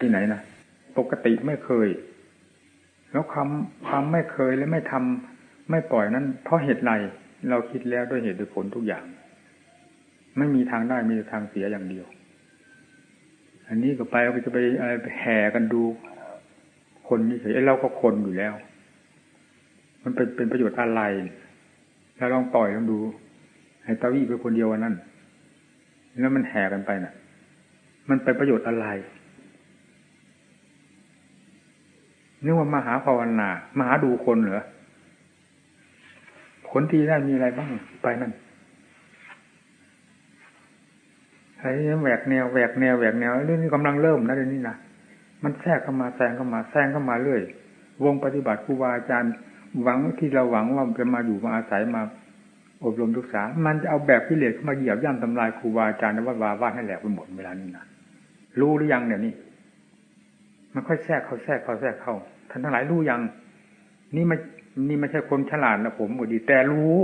ที่ไหนนะปกติไม่เคย แล้วความความไม่เคยและไม่ทำไม่ปล่อยนั้น เพราะเหตุไรเราคิดแล้วด้วยเหตุด้วยผลทุกอย่าง ไม่มีทางได้มีทางเสียอย่างเดียว อันนี้ก็ไปเราจะไปอะไรไปแห่กันดู คนนี่เฉยเราก็คนอยู่แล้ว มันเป็นเป็นประโยชน์อะไรแล้วลองปล่อยลองดู ให้ตาวี่ไปคนเดียววันนั้นแล้วมันแห่กันไปน่ะ มันเป็นประโยชน์อะไร นึกว่ามหาภาวนามหาดูคนเหรอผลที่ได้มีอะไรบ้างไปนั่นไอ้แหวกแนวแหวกแนวแหวกแนวเรื่องนี้กำลังเริ่มนะเรื่องนี้นะมันแทรกเข้ามาแซงเข้ามาแซงเข้ามาเรื่อย วงปฏิบัติครูบาอาจารย์หวังที่เราหวังว่าจะมาอยู่มาอาศัยมา อบรมศึกษา มันจะเอาแบบพิเรศมาเหยียบย่ำทำลายครูบาอาจารย์นะว่าวาว่าให้แหลกไปหมดเวลานี้นะรู้หรือยังเนี่ยนี่ มันค่อยแทรกเขาแทรกเขาแทรกเขาท่านทั้งหลายรู้ยังนี่ไม่นี่ไม่ใช่คนฉลาดนะผมบดีแต่รู้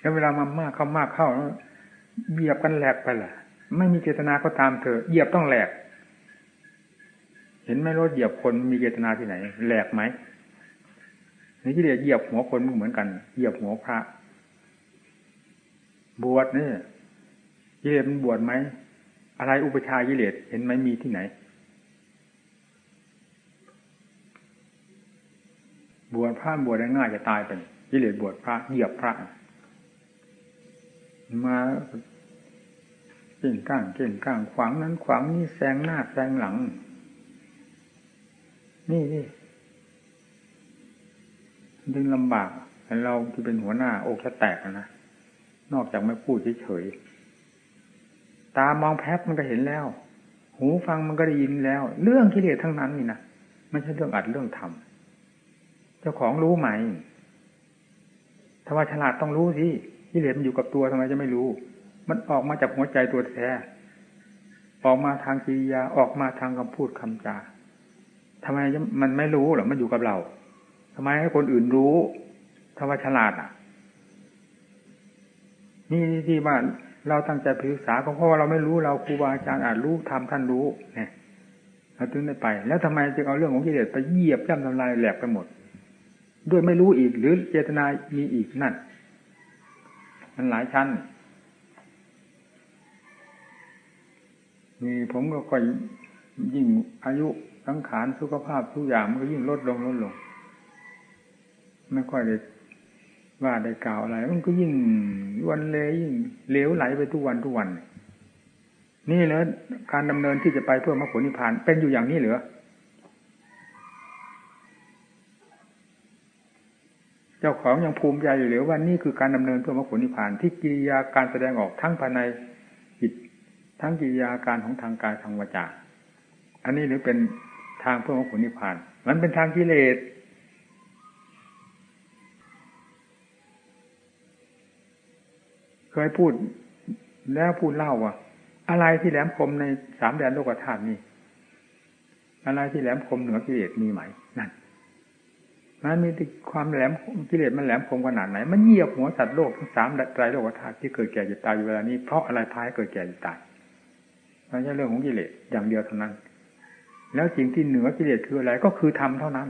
แล้วเวลามามากเข้ามากเข้าเหยียบกันแหลกไปแหละไม่มีเจตนาก็ตามเถอะเหยียบต้องแหลก เห็นไหมรถเหยียบคนมีเจตนาที่ไหน แหลกไหมนี่ที่เรียเหยียบหัวคนเหมือนกัน เหยียบหัวพระ บวชเนี่ยกิเลสมันบวชไหมอะไรอุปชากิเลสเห็นไหมมีที่ไหน บวชพระบวชได้ง่ายจะตายไปกิเลสบวชพระเหยียบพระ มาเก่งก้างเก่งก้างขวางนั้นขวางนี่แซงหน้าแซงหลัง นี่นี่ดึงลำบากเราที่เป็นหัวหน้า โอกจะแตกนะ นอกจากไม่พูดเฉยๆตามองแพบมันก็เห็นแล้ว หูฟังมันก็ได้ยินแล้ว เรื่องกิเลสทั้งนั้นนี่นะไม่ใช่เรื่องอัดเรื่องทำเจ้าของรู้ไหมถ้าว่าฉลาดต้องรู้สิกิเลสมันอยู่กับตัวทำไมจะไม่รู้ มันออกมาจากหัวใจตัวแท้ออกมาทางกิริยาออกมาทางคำพูดคำจาทำไมมันไม่รู้หรอมันอยู่กับเราทำไมให้คนอื่นรู้ถ้าว่าฉลาดอะ นี่ที่ว่าเราตั้งใจศึกษาเพราะว่าเราไม่รู้เราครูบาอาจารย์อาจรู้ทำท่านรู้เนี่ยเราถึงได้ไป แล้วทำไมจึงเอาเรื่องของกิเลสไปเหยียบย่ำทำลายแหลกไปหมด ด้วยไม่รู้อีกหรือเจตนามีอีกนั่น มันหลายชั้นนี่ผมก็ค่อยยิ่งอายุสังขารสุขภาพทุกอย่างมันก็ยิ่งลดลงลดลง ไม่ค่อยได้ ว่าได้กล่าวอะไร มันก็ยิ่งวันเลยยิ่งเลวไหลไปทุกวันทุกวัน นี่เลยการดำเนินที่จะไปเพื่อมรรคผลนิพพานเป็นอยู่อย่างนี้เหรือเจ้าของยังภูมิใจอยู่หรือว่านี่คือการดำเนินเพื่อมรรคผลนิพพานที่กิริยาการแสดงออกทั้งภายในจิตทั้งกิริยาการของทางกายทางวาจา อันนี้หรือเป็นทางเพื่อมรรคผลนิพพาน มันเป็นทางกิเลส เคยพูดแล้วพูดเล่าว่าอะไรที่แหลมคมในสามแดนโลกธาตุนี่อะไรที่แหลมคมเหนือกิเลสมีไหมนั่นมันมีความแหลมกิเลสมันแหลมคมขนาดไหน มันเหยียบหัวสัตว์โลกทั้งสามไตรโลกธาตุที่เกิดแก่จะตายอยู่เวลานี้เพราะอะไรพายเกิดแก่จะตายไม่ใช่เรื่องของกิเลสอย่างเดียวเท่านั้น แล้วสิ่งที่เหนือกิเลสคืออะไรก็คือธรรมเท่านั้น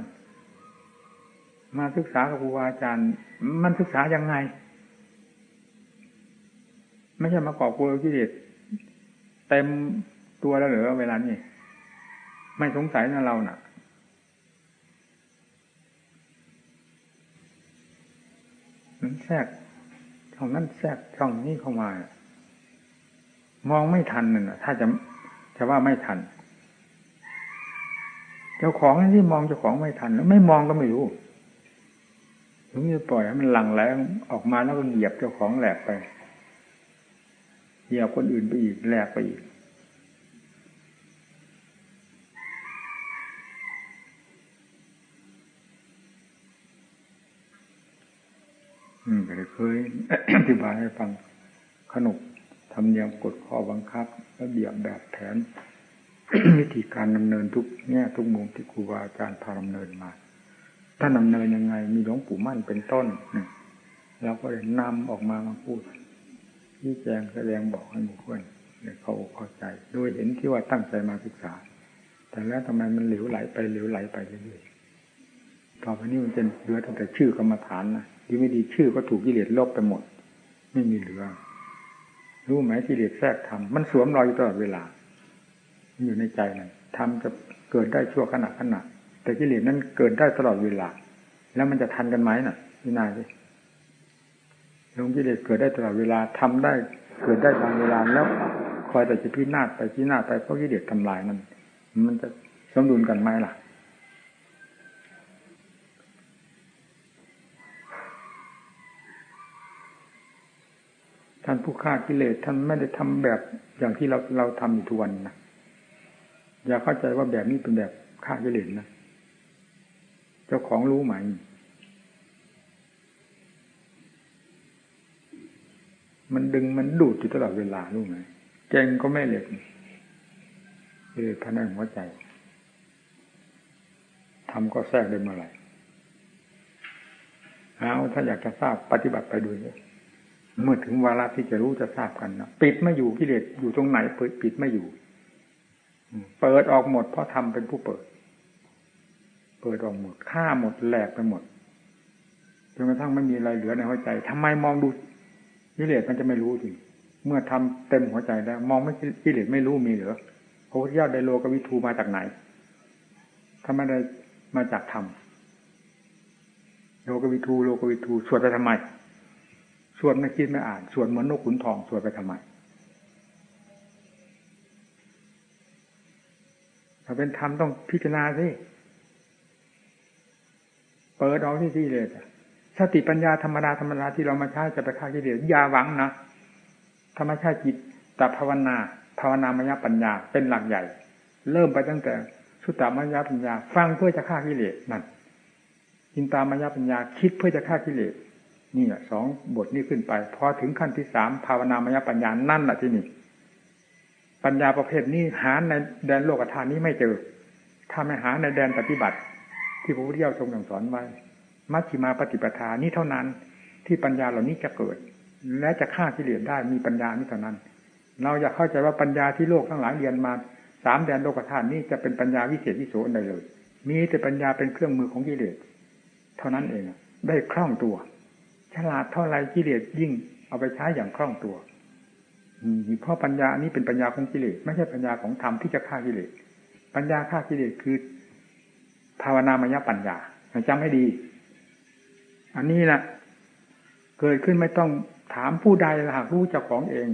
มาศึกษากับครูอาจารย์ มันศึกษายังไง ไม่ใช่มากอบกลัวกิเลสเต็มตัวแล้วเหรือเวลานี้ไม่สงสัยนะเรานะ่ะนั้นแทรกช่องนั้นแทรกช่องนี้เข้ามา มองไม่ทันน่ะ ถ้าจะจะว่าไม่ทัน เจ้าของที่มองเจ้าของไม่ทัน แล้วไม่มองก็ไม่รู้ถึงจะปล่อยให้มันหลั่งไหลออกมาแล้วก็เหยียบเจ้าของแหลกไป เหยียบคนอื่นไปอีกแลกไปอีก อืมก็เลยเคยอธิบายให้ฟังขนกทำเนียมกฎข้อบังคับระเบียบแบบแผน วิธีการดำเนินทุกแง่ทุกมุมที่ครูบาอาจารย์พาดำเนินมา ถ้าดำเนินยังไงมีหลวงปู่มั่นเป็นต้นเราก็เลยนำออกมามาพูด ที่แจงแสดงบอกให้หมู่เพื่อนเขาเข้าใจ โดยเห็นที่ว่าตั้งใจมาศึกษา แต่แล้วทำไมมันเหลวไหลไปเหลวไหลไปเรื่อยๆต่อไปนี้มันจะเหลือตั้งแต่ชื่อกรรมฐานนะดีไม่ดีชื่อก็ถูกกิเลสลบไปหมด ไม่มีเหลือ รู้ไหมกิเลสแทรกทำมันสวมรอยอยู่ตลอดเวลา มันอยู่ในใจนั่นทำจะเกิดได้ชั่วขณะขณะแต่กิเลสนั้นเกิดได้ตลอดเวลา แล้วมันจะทันกันไหมน่ะพี่นาย ลงกิเลสเกิดได้ตลอดเวลาทำได้เกิดได้ตามเวลาแล้วคอยแต่จะพินาศไปพินาศไปเพราะกิเลสทำลายมัน มันจะสมดุลกันไหมล่ะท่านผู้ฆ่ากิเลสท่านไม่ได้ทำแบบอย่างที่เราเราทำอยู่ทุกวันนะอย่าเข้าใจว่าแบบนี้เป็นแบบฆ่ากิเลสนะเจ้าของรู้ไหม มันดึงมันดูดอยู่ตลอดเวลารู้ไหมเจงก็ไม่เหล็กเลยภายในหัวใจทำก็แทรกได้เมื่อไหร่เอาถ้าอยากจะทราบปฏิบัติไปดูเลยเมื่อถึงวาระที่จะรู้จะทราบกันนะปิดไม่อยู่กิเลสอยู่ตรงไหนเปิดปิดไม่อยู่เปิดออกหมดเพราะทำเป็นผู้เปิด เปิดออกหมดฆ่าหมดแหลกไปหมดจนกระทั่งไม่มีอะไรเหลือในหัวใจทำไมมองดู กิเลสมันจะไม่รู้จริงเมื่อทำเต็มหัวใจแล้ว มองไม่กิเลสไม่รู้มีเหรือพระพุทธเจ้าได้โลกวิทูมาจากไหนถ้าไม่ได้มาจากธรรมโลกวิทูโลกวิทูสวดไปทำไมสวดไม่คิดไม่อ่านสวดเหมือนนกขุนทองสวดไปทำไมถ้าเป็นธรรมต้องพิจารณาสิเปิดออกที่ที่เลย สติปัญญาธรรมดาธรรมดาที่เรามาใช้จะไปฆ่ากิเลสอย่าหวังนะธรรมชาติจิตแต่ภาวนา ภาวนามยปัญญาเป็นหลักใหญ่ เริ่มไปตั้งแต่สุตตามยปัญญา ฟังเพื่อจะฆ่ากิเลสนั่นอินตามยปัญญาคิดเพื่อจะฆ่ากิเลสนี่แหละสองบทนี้ขึ้นไปพอถึงขั้นที่สามภาวนามยปัญญานั่นแหละที่นี่ปัญญาประเภทนี้หาในแดนโลกธาตุนี้ไม่เจอถ้าไม่หาในแดนปฏิบัติ ที่พระพุทธเจ้าทรงสั่งสอนไว้ มัชฌิมาปฏิปทานี้เท่านั้น ที่ปัญญาเหล่านี้จะเกิด และจะฆ่ากิเลสได้มีปัญญานี้เท่านั้น เราอยากเข้าใจว่าปัญญาที่โลกทั้งหลายเรียนมาสามแดนโลกธาตุนี้จะเป็นปัญญาวิเศษวิโสอันใดเลย มีแต่ปัญญาเป็นเครื่องมือของกิเลสเท่านั้นเองได้คล่องตัว ฉลาดเท่าไรกิเลสยิ่งเอาไปใช้อย่างคล่องตัวเพราะปัญญาอันนี้เป็นปัญญาของกิเลสไม่ใช่ปัญญาของธรรมที่จะฆ่ากิเลสปัญญาฆ่ากิเลสคือ ภาวนามยปัญญาจำให้ดี อันนี้แหละเกิดขึ้นไม่ต้องถามผู้ใดหากรู้เจ้าของเอง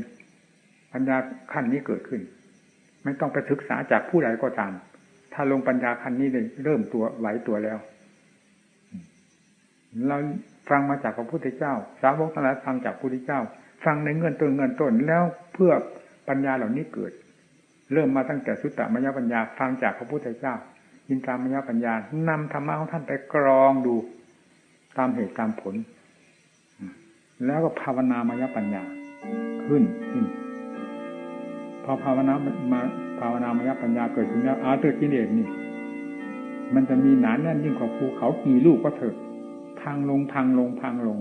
ปัญญาขั้นนี้เกิดขึ้น ไม่ต้องไปศึกษาจากผู้ใดก็ตาม ถ้าลงปัญญาขั้นนี้เลยเริ่มตัวไหวตัวแล้วเราฟังมาจากพระพุทธเจ้า สาวกทั้งหลายฟังจากพระพุทธเจ้า ฟังในเงินต้นเงินต้นแล้วเพื่อปัญญาเหล่านี้เกิด เริ่มมาตั้งแต่สุตตมยปัญญาฟังจากพระพุทธเจ้ายินตามยปัญญานำธรรมะของท่านไปกรองดู ตามเหตุตามผล แล้วก็ภาวนามยปัญญาขึ้นพอภาวนามาภาวนามายปัญญาเกิดขึ้นแล้วอาเตอร์กิเลสนี่ มันจะมีหนานแน่นยิ่งกว่าภูเขากี่ลูกก็เถอะพังลงพังลงพังลง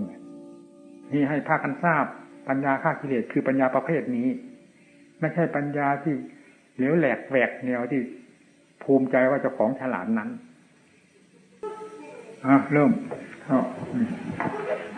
นี่ให้พากันทราบปัญญาฆ่ากิเลสคือปัญญาประเภทนี้ ไม่ใช่ปัญญาที่เหลวแหลกแหวกแนวที่ภูมิใจว่าเจ้าของฉลาดนั้นอะเริ่ม Oh.